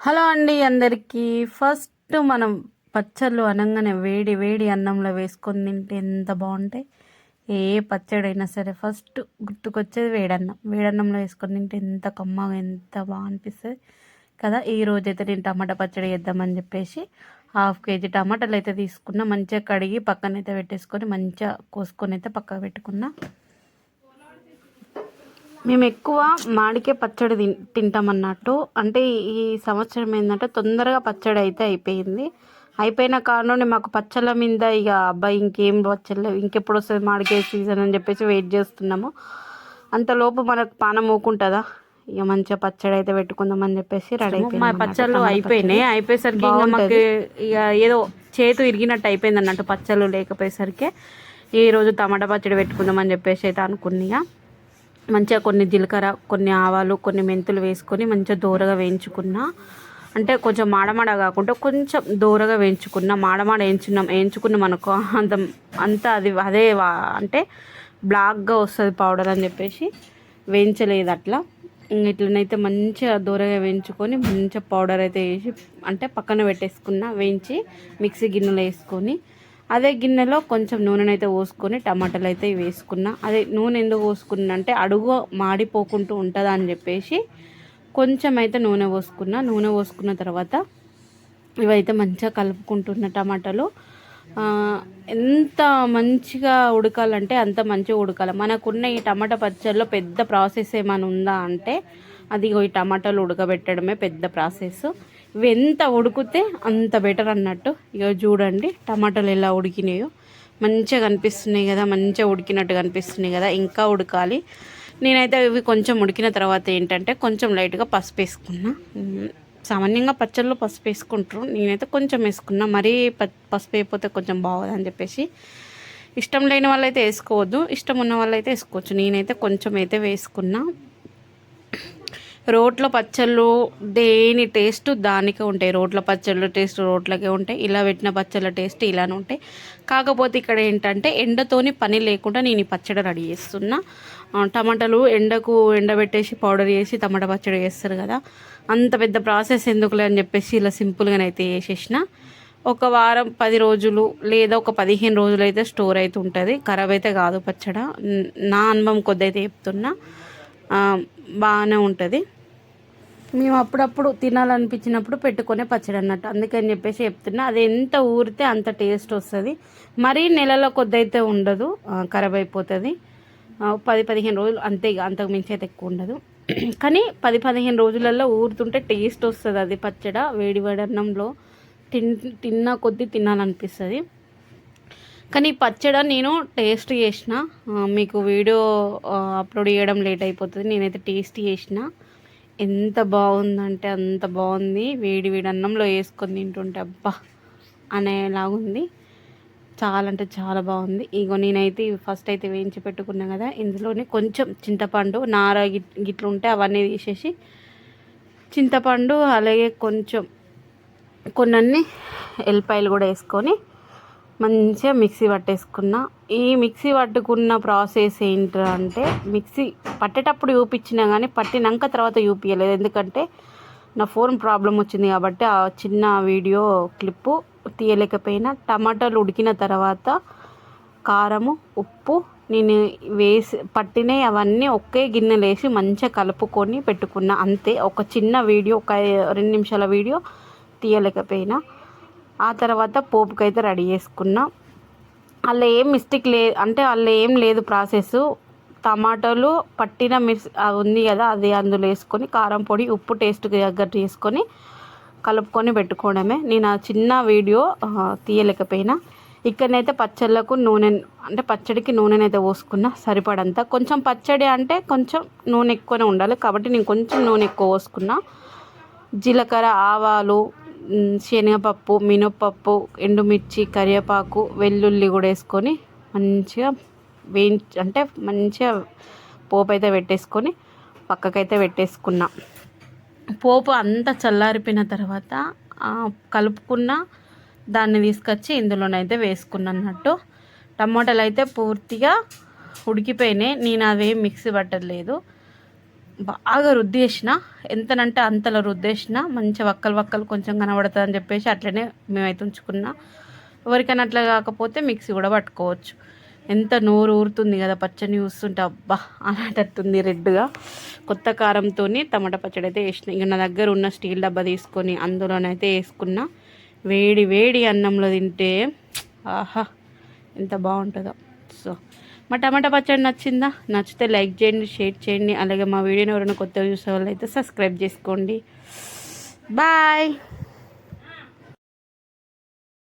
Hello అండి అందరికీ. First మనం పచ్చళ్ళు అనగానే వేడి వేడి అన్నంలో వేసుకొని తింటే ఎంత బాగుంటాయి? ఏ పచ్చడైనా సరే ఫస్ట్ గుర్తుకొచ్చేది వేడన్నం. వేడన్నంలో వేసుకొని తింటే ఎంత కమ్మగా ఎంత బాగా అనిపిస్తుంది కదా? ఈ రోజైతే నేను టమాటా పచ్చడి చేద్దామని చెప్పేసి హాఫ్ కేజీ టమాటాలు అయితే తీసుకున్నా. మంచిగా కడిగి పక్కనైతే పెట్టేసుకొని మంచిగా కోసుకొని అయితే పక్కకు పెట్టుకున్నా. మేము ఎక్కువ మామిడికాయ పచ్చడి తిన్ తింటామన్నట్టు. అంటే ఈ సంవత్సరం ఏంటంటే తొందరగా పచ్చడి అయితే అయిపోయింది. అయిపోయిన కారణం మాకు పచ్చళ్ళ మీద ఇక అబ్బాయి ఇంకేం పచ్చళ్ళు ఇంకెప్పుడు వస్తుంది మామిడికాయ సీజన్ అని చెప్పేసి వెయిట్ చేస్తున్నాము. అంతలోపు మనకు పానం ఊకుంటుందా? ఇక మంచిగా పచ్చడి అయితే పెట్టుకుందాం అని చెప్పేసి రెడీ అయిపోయింది మా పచ్చళ్ళు అయిపోయినాయి. అయిపోయేసరికి ఇంకా మాకు ఇక ఏదో చేతు ఇరిగినట్టు అయిపోయింది అన్నట్టు పచ్చళ్ళు లేకపోయేసరికి ఈ రోజు టమాటా పచ్చడి పెట్టుకుందాం అని చెప్పేసి అయితే అనుకున్నా మంచిగా కొన్ని జీలకర్ర కొన్ని ఆవాలు కొన్ని మెంతులు వేసుకొని మంచిగా దూరగా వేయించుకున్నా అంటే కొంచెం మాడమాడ కాకుండా కొంచెం దూరగా వేయించుకున్నా మాడమాడ వేయించున్నాం వేయించుకున్నాం అనుకో అంత అంత అది అదే వా- అంటే బ్లాక్గా వస్తుంది పౌడర్ అని చెప్పేసి వేయించలేదు అట్లా. ఇట్లనైతే మంచిగా దూరగా వేయించుకొని మంచిగా పౌడర్ అయితే వేసి అంటే పక్కన పెట్టేసుకున్న వేయించి మిక్సీ గిన్నెలో వేసుకొని అదే గిన్నెలో కొంచెం నూనెనైతే పోసుకొని టమాటాలు అయితే వేసుకున్నా. అదే నూనె ఎందుకు పోసుకున్నా అంటే అడుగు మాడిపోకుంటూ ఉంటుందా అని చెప్పేసి కొంచెం అయితే నూనె పోసుకున్నా. నూనె పోసుకున్న తర్వాత ఇవైతే మంచిగా కలుపుకుంటున్న టమాటాలు. ఎంత మంచిగా ఉడకాలంటే అంత మంచిగా ఉడకాలి. మనకున్న ఈ టమాటా పచ్చళ్ళలో పెద్ద ప్రాసెస్ ఏమైనా ఉందా అంటే అదిగో ఈ టమాటాలు ఉడకబెట్టడమే పెద్ద ప్రాసెస్. ఇవి ఎంత ఉడికితే అంత బెటర్ అన్నట్టు. ఇక చూడండి టమాటాలు ఎలా ఉడికినాయో. మంచిగా కనిపిస్తున్నాయి కదా మంచిగా ఉడికినట్టు కనిపిస్తున్నాయి కదా ఇంకా ఉడకాలి. నేనైతే ఇవి కొంచెం ఉడికిన తర్వాత ఏంటంటే కొంచెం లైట్గా పసుపు వేసుకున్నా. సామాన్యంగా పచ్చళ్ళు పసుపు వేసుకుంటారు. నేనైతే కొంచెం వేసుకున్నా మరీ ప- పసుపు అయిపోతే కొంచెం బాగోదు అని చెప్పేసి. ఇష్టం లేని వాళ్ళైతే వేసుకోవద్దు ఇష్టం ఉన్న వాళ్ళైతే వేసుకోవచ్చు. నేనైతే కొంచెం అయితే వేసుకున్నా. రోట్ల పచ్చళ్ళు దేని టేస్ట్ దానికే ఉంటాయి. రోట్ల పచ్చళ్ళ టేస్ట్ రోట్లకే ఉంటాయి. ఇలా పెట్టిన పచ్చళ్ళ టేస్ట్ ఇలానే ఉంటాయి. కాకపోతే ఇక్కడ ఏంటంటే ఎండతోని పని లేకుండా నేను ఈ పచ్చడి రెడీ చేస్తున్నా. టమాటాలు ఎండకు ఎండబెట్టేసి పౌడర్ చేసి టమాటా పచ్చడి చేస్తారు కదా. అంత పెద్ద ప్రాసెస్ ఎందుకులే అని చెప్పేసి ఇలా సింపుల్గానైతే చేసేసిన. ఒక వారం పది రోజులు లేదా ఒక పదిహేను రోజులు అయితే స్టోర్ అయితే ఉంటుంది. ఖరాబ్ అయితే కాదు పచ్చడ. నా అనుభవం కొద్ది అయితే చెప్తున్నా. బాగానే ఉంటుంది. మేము అప్పుడప్పుడు తినాలనిపించినప్పుడు పెట్టుకునే పచ్చడి అన్నట్టు. అందుకని చెప్పేసి చెప్తున్నా. అది ఎంత ఊరితే అంత టేస్ట్ వస్తుంది. మరీ నెలలో కొద్దైతే ఉండదు. ఖరాబ్ అయిపోతుంది. పది పదిహేను రోజులు అంతే ఇక అంతకు మించి అయితే ఎక్కువ ఉండదు. కానీ పది పదిహేను రోజులలో ఊరుతుంటే టేస్ట్ వస్తుంది అది పచ్చడ. వేడివేడి అన్నంలో తిన్ తిన్న కొద్దీ తినాలనిపిస్తుంది. కానీ ఈ పచ్చడ నేను టేస్ట్ చేసిన. మీకు వీడియో అప్లోడ్ చేయడం లేట్ అయిపోతుంది. నేనైతే టేస్ట్ చేసిన. ఎంత బాగుందంటే అంత బాగుంది. వేడి వేడి అన్నంలో వేసుకొని తింటుంటే అబ్బా అనేలాగుంది చాలా అంటే చాలా బాగుంది. ఇగో నేనైతే ఫస్ట్ అయితే వేయించి పెట్టుకున్నా కదా ఇందులోనే కొంచెం చింతపండు నార గిట్ గిట్లు ఉంటే అవన్నీ తీసేసి చింతపండు అలాగే కొంచెం కొన్ని ఎల్లిపాయలు కూడా వేసుకొని మంచిగా మిక్సీ పట్టేసుకున్న. ఈ మిక్సీ పట్టుకున్న ప్రాసెస్ ఏంటంటే మిక్సీ పట్టేటప్పుడు చూపించినా కానీ పట్టినాక తర్వాత చూపించలేదు ఎందుకంటే నా ఫోన్ ప్రాబ్లం వచ్చింది కాబట్టి ఆ చిన్న వీడియో క్లిప్పు తీయలేకపోయినా టమాటాలు ఉడికిన తర్వాత కారము ఉప్పు నేను వేసి పట్టినవి అవన్నీ ఒకే గిన్నెలో వేసి మంచిగా కలుపుకొని పెట్టుకున్నా. అంతే ఒక చిన్న వీడియో ఒక రెండు నిమిషాల వీడియో తీయలేకపోయినా. ఆ తర్వాత పోపుకైతే రెడీ చేసుకున్నా. అందులో ఏం మిస్టేక్ లే అంటే అందులో ఏం లేదు ప్రాసెస్. టమాటాలు పట్టిన మిర్చి అది ఉంది కదా అది అందులో వేసుకొని కారం పొడి ఉప్పు టేస్ట్కి తగ్గట్టు వేసుకొని కలుపుకొని పెట్టుకోవడమే. నేను ఆ చిన్న వీడియో తీయలేకపోయినా. ఇక్కడనైతే పచ్చళ్ళకు నూనె అంటే పచ్చడికి నూనెనైతే పోసుకున్నా సరిపడంత. కొంచెం పచ్చడి అంటే కొంచెం నూనె ఎక్కువనే ఉండాలి. కాబట్టి నేను కొంచెం నూనె ఎక్కువ పోసుకున్నా. జీలకర్ర ఆవాలు శనగపప్పు మినప్పప్పు ఎండుమిర్చి కరివేపాకు వెల్లుల్లి కూడా వేసుకొని మంచిగా వేయించి అంటే మంచిగా పోపు అయితే పెట్టేసుకొని పక్కకైతే పెట్టేసుకున్నా. పోపు అంతా చల్లారిపోయిన తర్వాత కలుపుకున్న దాన్ని తీసుకొచ్చి ఇందులోనైతే వేసుకున్నా అన్నట్టు. టమాటాలు అయితే పూర్తిగా ఉడికిపోయినాయి. నేను అవేం మిక్సీ పట్టలేదు బాగా రుద్దేసిన ఎంతనంటే అంతలో రుద్దేసిన మంచి వక్కలు వక్కలు కొంచెం కనబడుతుంది అని చెప్పేసి అట్లనే మేమైతే ఉంచుకున్నా. ఎవరికైనా అట్లా కాకపోతే మిక్సీ కూడా పట్టుకోవచ్చు. ఎంత నోరు ఊరుతుంది కదా పచ్చని చూస్తుంటే అబ్బా అనేటట్టుంది రెడ్గా. కొత్త కారంతో టమాటా పచ్చడి అయితే వేసిన. ఇక నా దగ్గర ఉన్న స్టీల్ డబ్బా తీసుకొని అందులోనైతే వేసుకున్నా. వేడి వేడి అన్నంలో తింటే ఆహా ఎంత బాగుంటుందో. సో మా టమాటా పచ్చడి నచ్చిందా? నచ్చితే లైక్ చేయండి షేర్ చేయండి. అలాగే మా వీడియోని ఎవరైనా కొత్తగా చూసే వాళ్ళు అయితే సబ్స్క్రైబ్ చేసుకోండి. బాయ్.